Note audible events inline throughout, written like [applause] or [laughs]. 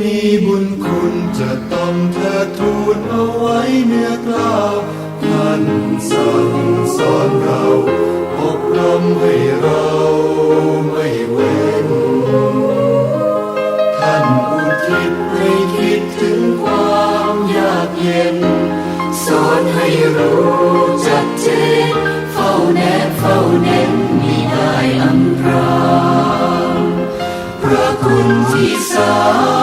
มีบุญคุณจะต้องเธอทูลเอาไว้เนื้อกล้าวท่านสอนสอนเราอบรมให้เราไม่เว้น ท่านอุทิศให้คิดถึงความยากเย็น สอนให้รู้จักเจนเฝ้าแนบเฝ้าเน้นไม่ได้อำพรางพระคุณที่สา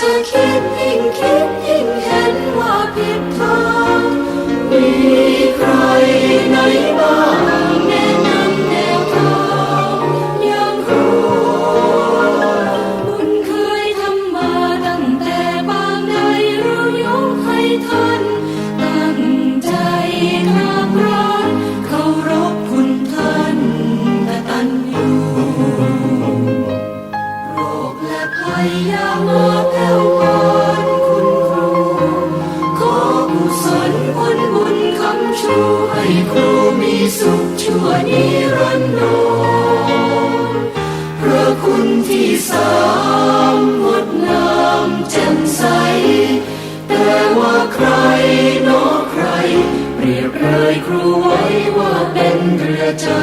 จะคิดยิ่งคิดยิ่งเห็นว่าผิดทางมีใครไหน ให้ครูมีสุขชั่วนิรันดรพระคุณที่สามงดงามแจ่มใส แต่ว่าใครนอใคร เปรียบเลยครูไว้ว่าเป็นเรือจา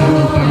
我 [laughs]